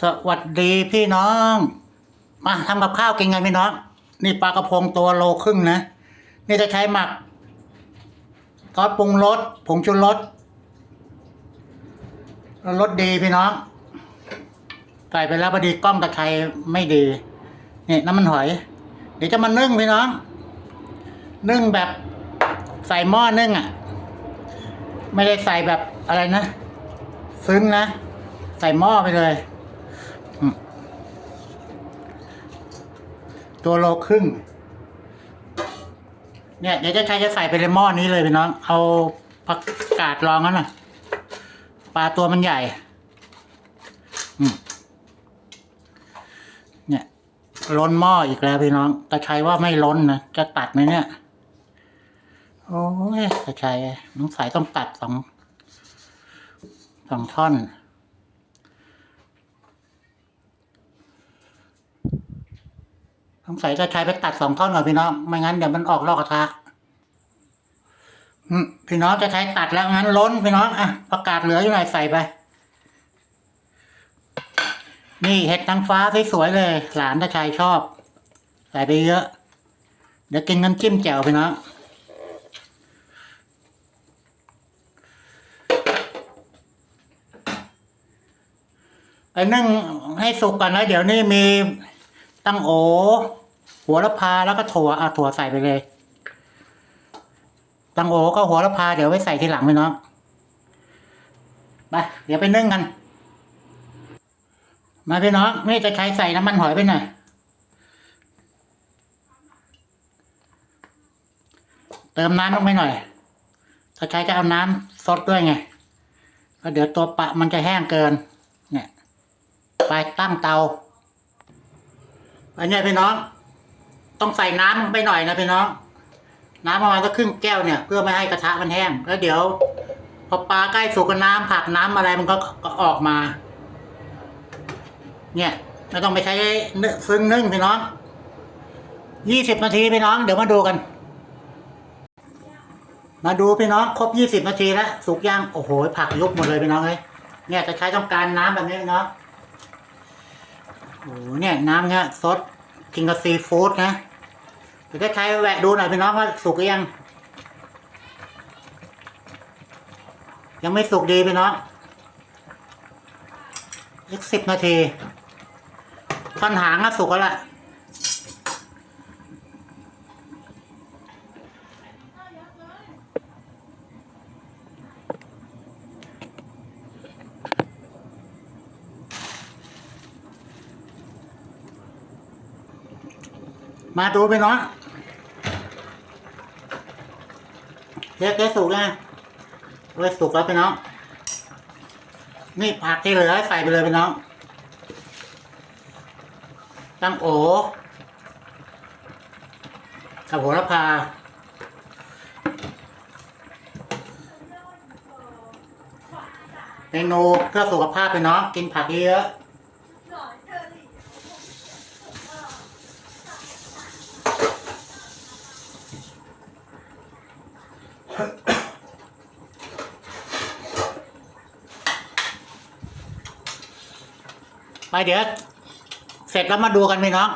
สวัสดีพี่น้อง มาทำกับข้าวกินกันพี่น้อง นี่ปลากระพงตัวโลครึ่งนะ นี่จะใช้หมักซอสปรุงรสผงชูรสรสดีพี่น้องใส่ไปแล้วพอดีกล้องตะไคร้ไม่ดีนี่น้ำมันหอย เดี๋ยวจะมานึ่งพี่น้อง นึ่งแบบใส่หม้อนึ่งอะ ไม่ได้ใส่แบบอะไรนะ ซึ้งนะ ใส่หม้อไปเลย ตัวโลครึ่ง เนี่ยเดี๋ยวจะใช้จะใส่ไปในหม้อนี้เลยพี่น้อง เอาผักกาดรองกันหน่อยปลาตัวมันใหญ่เนี่ยล้นหม้ออีกแล้วพี่น้องตะชัยว่าไม่ล้นนะจะตัดไหมเนี่ย โอ้ยตะชัยน้องสายต้องตัดสองสองท่อน ต้องใส่ตะชัยไปตัดสองท่อนก่อนพี่น้อง ไม่งั้นเดี๋ยวมันออกลอกกระทะพี่น้องจะใช้ตัดแล้วงั้นล้นพี่น้องอะประกาศเหลืออยู่หน่อยใส่ไป นี่เห็ดนางฟ้าสวยๆเลย หลานตาชายชอบ ใส่ไปเยอะ เดี๋ยวกินน้ำจิ้มแจ่วพี่น้องไปนึ่งให้สุกก่อนแล้วเดี๋ยวนี้มี ตั้งโอ หัวละพาแล้วก็ถั่วเอาถั่วใส่ไปเลย ตั้งโอก็หัวละพาเดี๋ยวไว้ใส่ทีหลังพี่น้องไปเดี๋ยวไปนึ่งกัน มาพี่น้องนี่จะใช้ใส่น้ำมันหอยไปหน่อยเติมน้ำลงไปหน่อย ถ้าใช้จะเอาน้ำซดด้วยไงแล้วเดี๋ยวตัวปะมันจะแห้งเกิน เนี่ย ไปตั้งเตา อันนี้พี่น้อง ต้องใส่น้ำลงไปหน่อยนะพี่น้อง น้ำประมาณสักครึ่งแก้วเนี่ย เพื่อไม่ให้กระทะมันแห้งแล้วเดี๋ยว พอปลาใกล้สุกกับน้ำผักน้ำอะไรมันก็ก็ออกมา เนี่ยไม่ต้องไปใช้นึ่งซึ้งนึ่งพี่น้องยี่สิบนาทีพี่น้อง เดี๋ยวมาดูกัน มาดูพี่น้องครบยี่สิบนาทีแล้วสุกย่างโอ้โหผักยุบหมดเลยพี่น้องเลยเนี่ยจะใช้ต้องการน้ำแบบนี้พี่น้อง โอ้โหเนี่ยน้ำเนี่ยซดกินกับซีฟู้ดนะเดี๋ยวจะใช้แหวะดูหน่อยพี่น้องว่าสุกหรือยัง ยังไม่สุกดีพี่น้องอีกสิบนาทีท่อนหางก็สุกแล้วล่ะ มาดูไปเนาะเค้กเค้กสุกนะเว้ยสุกแล้วไปเนาะนี่ผักที่เหลือใส่ไปเลยไปเนาะตั้งโอกับโหระพาเมนูเพื่อสุขภาพไปเนาะกินผักเยอะ ไปเดี๋ยว เสร็จแล้วมาดูกันพี่น้อง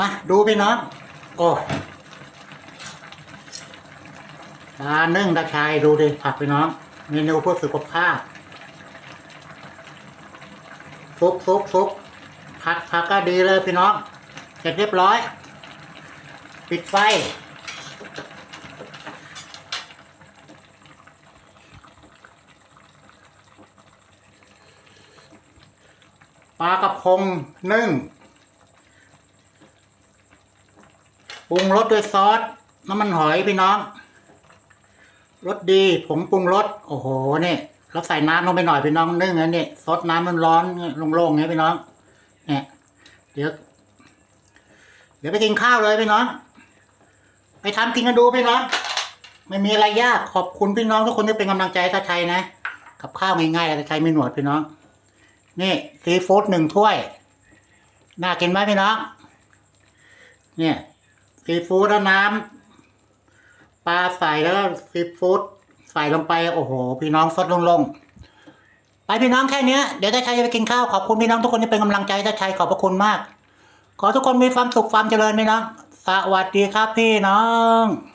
มาดูพี่น้อง โอ้ปลานึ่งตะชายดูดิผักพี่น้องเมนูเพื่อสุขภาพซุปซุปซุปผักผักก็ดีเลยพี่น้อง เสร็จเรียบร้อย ปิดไฟ ลากระพงนึ่งปรุงรสด้วยซอสน้ำมันหอยพี่น้องรสดีผงปรุงรสโอ้โหนี่เราใส่น้ำลงไปหน่อยพี่น้องนึ่งอันนี้ซดน้ำมันร้อนโล่งๆเงี้ยพี่น้อง เนี่ย เดี๋ยว เดี๋ยวไปกินข้าวเลยพี่น้อง ไปทำกินกันดูพี่น้องไม่มีอะไรยากขอบคุณพี่น้องทุกคนที่เป็นกำลังใจตาชัยนะ กับข้าวง่ายๆตาชัยไม่หนวดพี่น้อง นี่ซีฟู้ดหนึ่งถ้วย น่ากินไหมพี่น้องเนี่ยซีฟู้ดแล้วน้ำปลาใส่แล้วซีฟู้ดใส่ลงไปโอ้โห พี่น้องสดลงๆไปพี่น้องแค่นี้เดี๋ยวตาชัยจะไปกินข้าวขอบคุณพี่น้องทุกคนที่เป็นกำลังใจให้ตาชัยขอบพระคุณมาก ขอทุกคนมีความสุขความเจริญพี่น้องสวัสดีครับพี่น้อง